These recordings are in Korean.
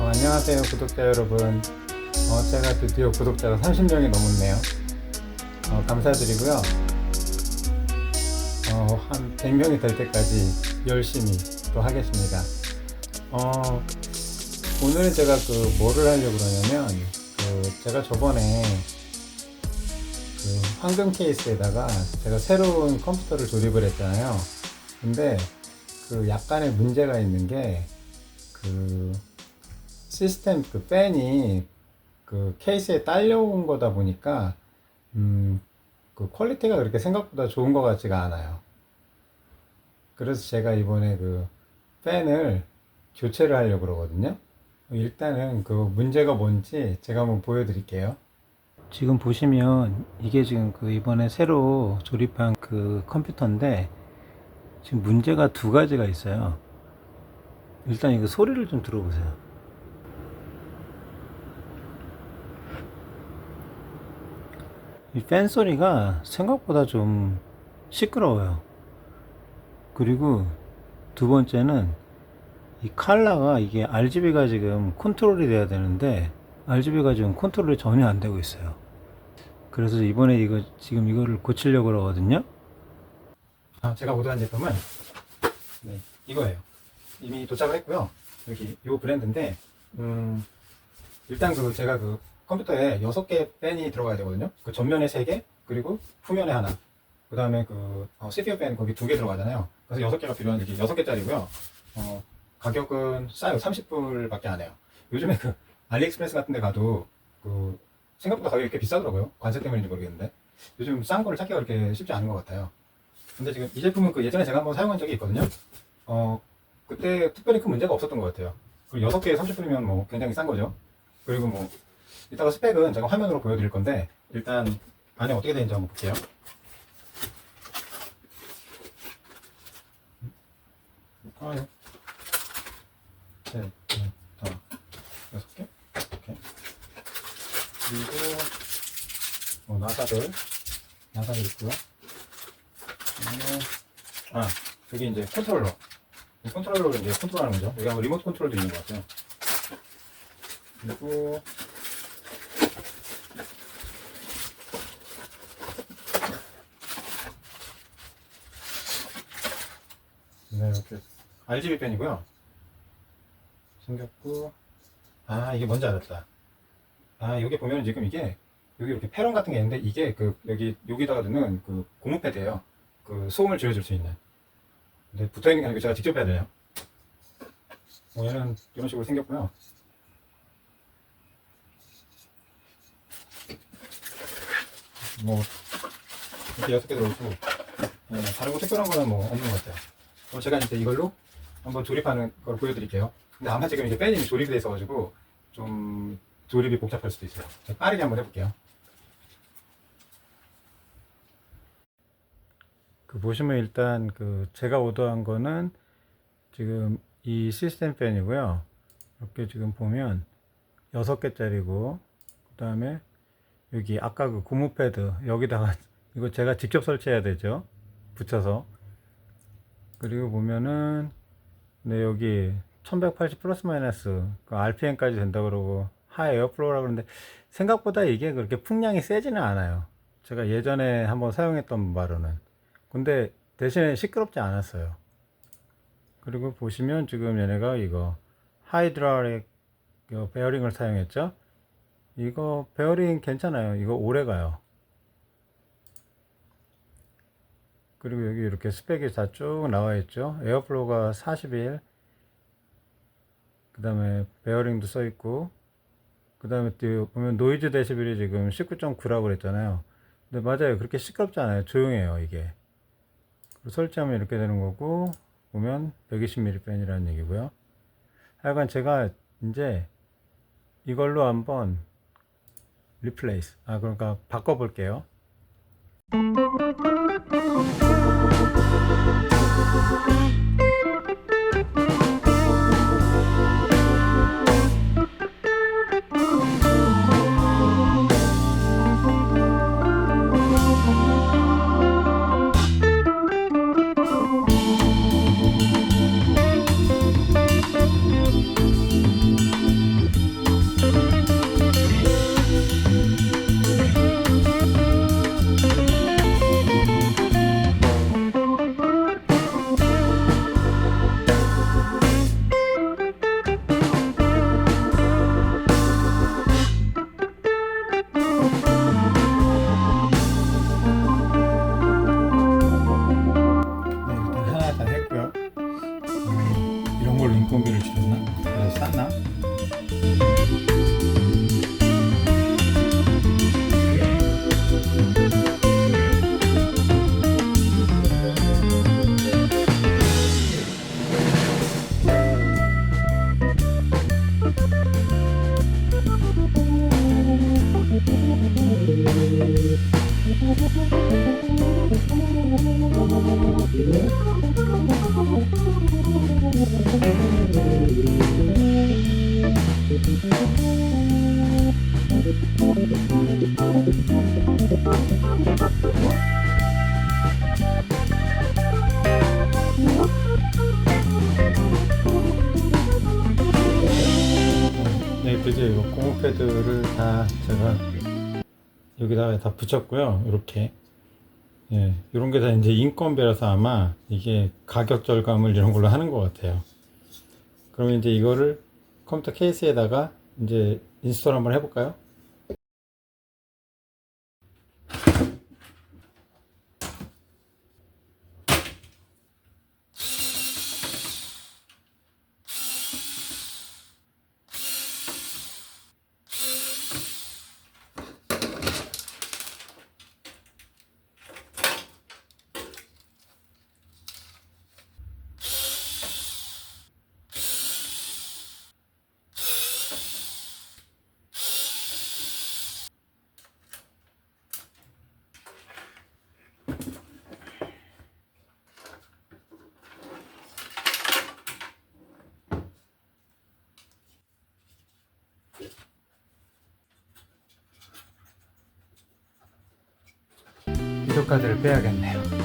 어, 안녕하세요 구독자 여러분. 어, 제가 드디어 구독자가 30명이 넘었네요. 어, 감사드리고요. 어, 한 100명이 될 때까지 열심히 또 하겠습니다. 어, 오늘은 제가 그 뭐를 하려고 그러냐면 그 제가 저번에 그 황금 케이스에다가 제가 새로운 컴퓨터를 조립을 했잖아요. 근데 그 약간의 문제가 있는 게그 시스템 그 팬이 그 케이스에 딸려온 거다 보니까 음, 그 퀄리티가 그렇게 생각보다 좋은 것 같지가 않아요. 그래서 제가 이번에 그 팬을 교체를 하려고 그러거든요. 일단은 그 문제가 뭔지 제가 한번 보여드릴게요. 지금 보시면 이게 지금 그 이번에 새로 조립한 그 컴퓨터인데 지금 문제가 두 가지가 있어요. 일단 이거 소리를 좀 들어보세요. 이 팬 소리가 생각보다 좀 시끄러워요. 그리고 두 번째는 이 칼라가 이게 RGB가 지금 컨트롤이 돼야 되는데 RGB가 지금 컨트롤이 전혀 안 되고 있어요. 그래서 이번에 이거 지금 이거를 고치려고 그러거든요. 아, 제가 오더한 제품은 네, 이거예요. 이미 도착을 했고요. 여기 이 브랜드인데 음, 일단 그 제가 그 컴퓨터에 6개 팬이 들어가야 되거든요. 그 전면에 3개, 그리고 후면에 하나. 그 다음에 그 어, CPU 팬 거기 2개 들어가잖아요. 그래서 6개가 필요한 게 6개짜리고요. 어, 가격은 싸요. 30불밖에 안 해요. 요즘에 그 알리익스프레스 같은 데 가도 그 생각보다 가격이 이렇게 비싸더라고요. 관세 때문인지 모르겠는데. 요즘 싼 거를 찾기가 그렇게 쉽지 않은 것 같아요. 근데 지금 이 제품은 그 예전에 제가 한번 사용한 적이 있거든요. 어, 그때 특별히 큰 문제가 없었던 것 같아요. 그리고 6개에 30불이면 뭐 굉장히 싼 거죠. 그리고 뭐 이따가 스펙은 제가 화면으로 보여드릴 건데 일단 안에 어떻게 되는지 한번 볼게요. 그리고 뭐 나사들, 나사들 있고요. 그다음에 아, 여기 이제 컨트롤러. 이 컨트롤러로 이제 컨트롤하는 거죠. 여기 한번 리모트 컨트롤도 있는 것 같아요. 그리고 네, 이렇게 RGB 펜이고요. 생겼고 아 이게 뭔지 알았다. 아 여기 보면 지금 이게 여기 이렇게 패런 같은 게 있는데 이게 그 여기 여기다가 두는 그 고무 패드예요. 그 소음을 줄여줄 수 있는. 근데 붙어 있는 게 아니고 제가 직접 해야 되네요. 뭐 얘는 이런 식으로 생겼고요. 뭐 이렇게 여섯 개 들어있고 예, 다른 거 특별한 거는 뭐 없는 것 같아요. 그럼 제가 이제 이걸로 한번 조립하는 걸 보여드릴게요. 근데 아마 지금 이제 팬이 조립이 돼 있어가지고 좀 조립이 복잡할 수도 있어요. 빠르게 한번 해볼게요. 그 보시면 일단 그 제가 오더한 거는 지금 이 시스템 팬이고요. 이렇게 지금 보면 여섯 개짜리고 그 다음에 여기 아까 그 고무 패드 여기다가 이거 제가 직접 설치해야 되죠. 붙여서 그리고 보면은 네 여기 1180 플러스 마이너스 그 RPM까지 된다 그러고 하이 에어플로우라 그러는데 생각보다 이게 그렇게 풍량이 세지는 않아요. 제가 예전에 한번 사용했던 바로는 근데 대신에 시끄럽지 않았어요. 그리고 보시면 지금 얘네가 이거 하이드라릭 베어링을 사용했죠. 이거 베어링 괜찮아요. 이거 오래 가요. 그리고 여기 이렇게 스펙이 다 쭉 나와 있죠. 에어플로우가 41. 그 다음에 베어링도 써 있고. 그 다음에 또 보면 노이즈 데시벨이 지금 19.9라고 그랬잖아요. 근데 맞아요. 그렇게 시끄럽지 않아요. 조용해요. 이게. 설치하면 이렇게 되는 거고, 보면 120mm 팬이라는 얘기고요. 하여간 제가 이제 이걸로 한번 리플레이스, 아, 그러니까 바꿔 볼게요. 네, 그죠. 이거 고무 패드를 다 제가 여기다가 다 붙였고요. 이렇게. 예, 이런 게 다 이제 인건비라서 아마 이게 가격 절감을 이런 걸로 하는 것 같아요. 그러면 이제 이거를 컴퓨터 케이스에다가 이제 인스톨 한번 해볼까요? 카드를 빼야겠네요.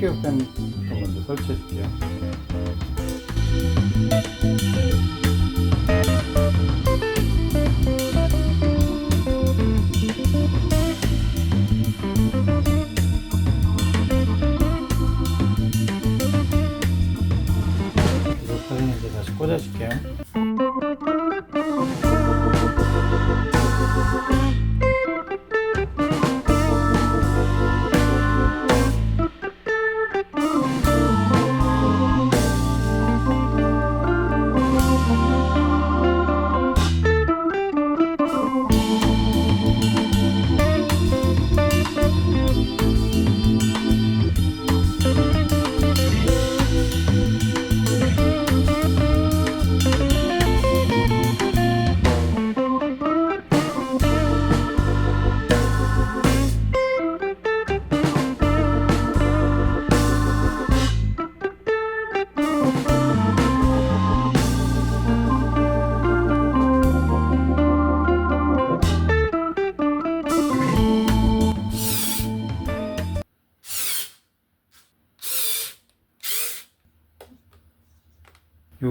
팬 먼저 설치해 줄게요.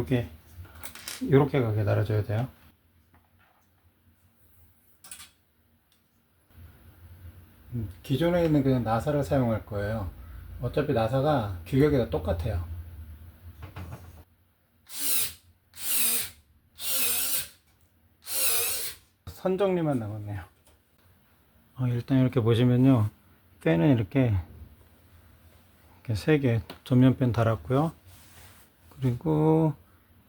요게 요렇게 가게 달아줘야 돼요. 음, 기존에 있는 그냥 나사를 사용할 거예요. 어차피 나사가 규격이 다 똑같아요. 선 정리만 남았네요. 어, 일단 이렇게 보시면요. 팬은 이렇게, 이렇게 세개 전면팬 달았고요. 그리고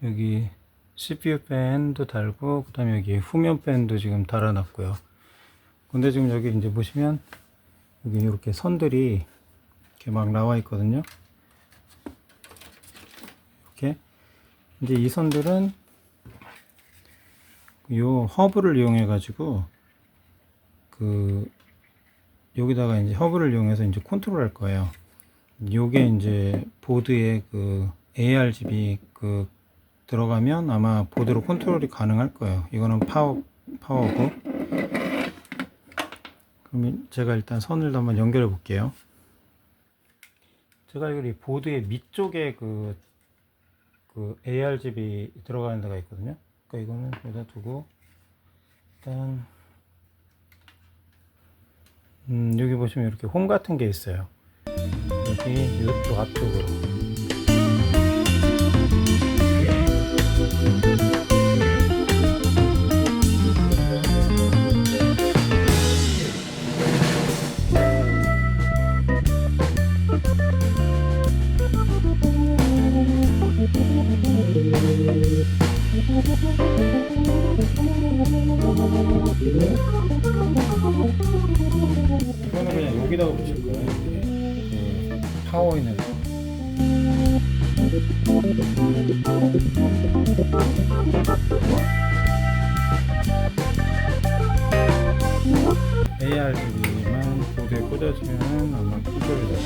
여기 CPU 팬도 달고 그 다음에 여기 후면 팬도 지금 달아놨고요. 근데 지금 여기 이제 보시면 여기 이렇게 선들이 이렇게 막 나와 있거든요. 이렇게. 이제 이 선들은 요 허브를 이용해 가지고 그 여기다가 이제 허브를 이용해서 이제 컨트롤 할 거예요. 요게 이제 보드에 그 ARGB 그 들어가면 아마 보드로 컨트롤이 가능할 거예요. 이거는 파워 파워고. 그러면 제가 일단 선을 한번 연결해 볼게요. 제가 알기로 이 보드의 밑쪽에 그, 그 ARGB 들어가는 데가 있거든요. 그러니까 이거는 여기다 두고 일단 음, 여기 보시면 이렇게 홈 같은 게 있어요. 여기 이쪽 앞쪽으로. ARGB만 보드에 꽂아주면 아마 쿨소리 나요.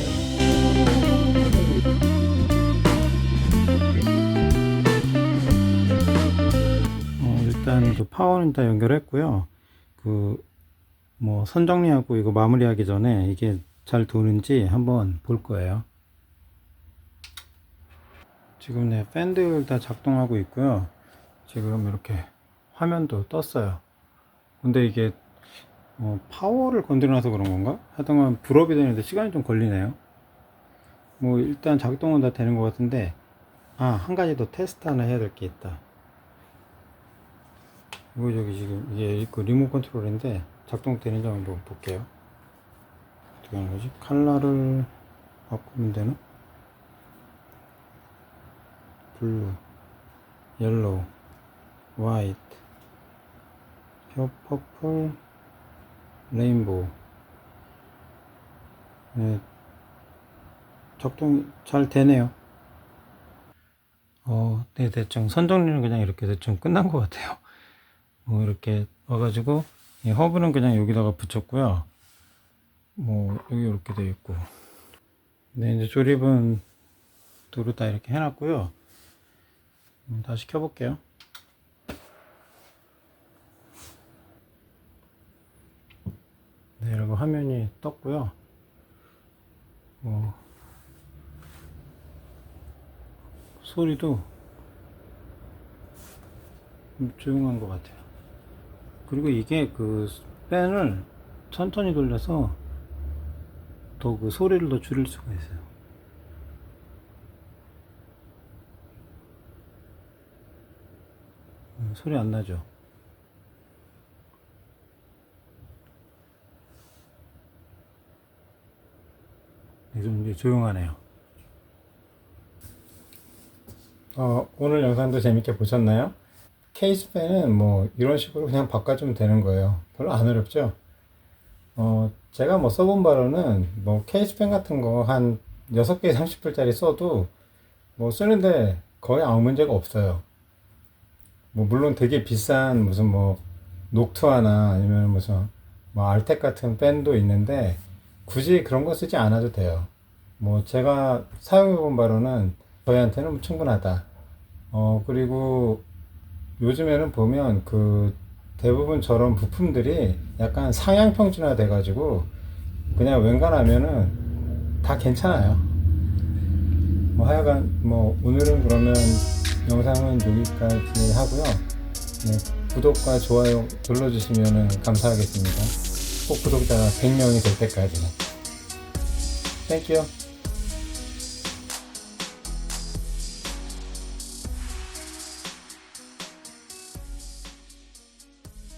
어, 일단 그 파워는 다 연결했고요. 그 뭐 선정리하고 이거 마무리하기 전에 이게 잘 도는지 한번 볼 거예요. 지금 네 팬들 다 작동하고 있고요. 지금 이렇게 화면도 떴어요. 근데 이게 어, 파워를 건드려놔서 그런 건가? 하여튼간 불업이 되는데 시간이 좀 걸리네요. 뭐 일단 작동은 다 되는 것 같은데 아 한 가지 더 테스트 하나 해야 될 게 있다. 이거 저기 지금 이게 그 리모컨 컨트롤인데 작동되는지 한번 볼게요. 어떻게 하는 거지? 컬러를 바꾸면 되나? 블루, 옐로우, 화이트, 혀 퍼플, 레인보우. 네, 작동이 잘 되네요. 어, 네, 대충 선정리는 그냥 이렇게 대충 끝난 것 같아요. 뭐 이렇게 와가지고 이 허브는 그냥 여기다가 붙였고요. 뭐 여기 이렇게 되어 있고. 네, 이제 조립은 도로 다 이렇게 해놨고요. 음, 다시 켜볼게요. 이렇게 화면이 떴고요. 뭐 소리도 좀 조용한 것 같아요. 그리고 이게 그 팬을 천천히 돌려서 더 그 소리를 더 줄일 수가 있어요. 음, 소리 안 나죠? 이제 조용하네요. 어, 오늘 영상도 재밌게 보셨나요? 케이스 팬은 뭐 이런 식으로 그냥 바꿔주면 되는 거예요. 별로 안 어렵죠? 어, 제가 뭐 써본 바로는 뭐 케이스 팬 같은 거 한 6개 30불짜리 써도 뭐 쓰는데 거의 아무 문제가 없어요. 뭐 물론 되게 비싼 무슨 뭐 녹투아나 아니면 무슨 뭐 알텍 같은 팬도 있는데 굳이 그런 거 쓰지 않아도 돼요. 뭐 제가 사용해 본 바로는 저희한테는 충분하다. 어 그리고 요즘에는 보면 그 대부분 저런 부품들이 약간 상향 평준화 돼가지고 그냥 웬간하면은 다 괜찮아요. 뭐 하여간 뭐 오늘은 그러면 영상은 여기까지 하고요. 네, 구독과 좋아요 눌러주시면 감사하겠습니다. 꼭 구독자가 100명이 될 때까지는. 땡큐요.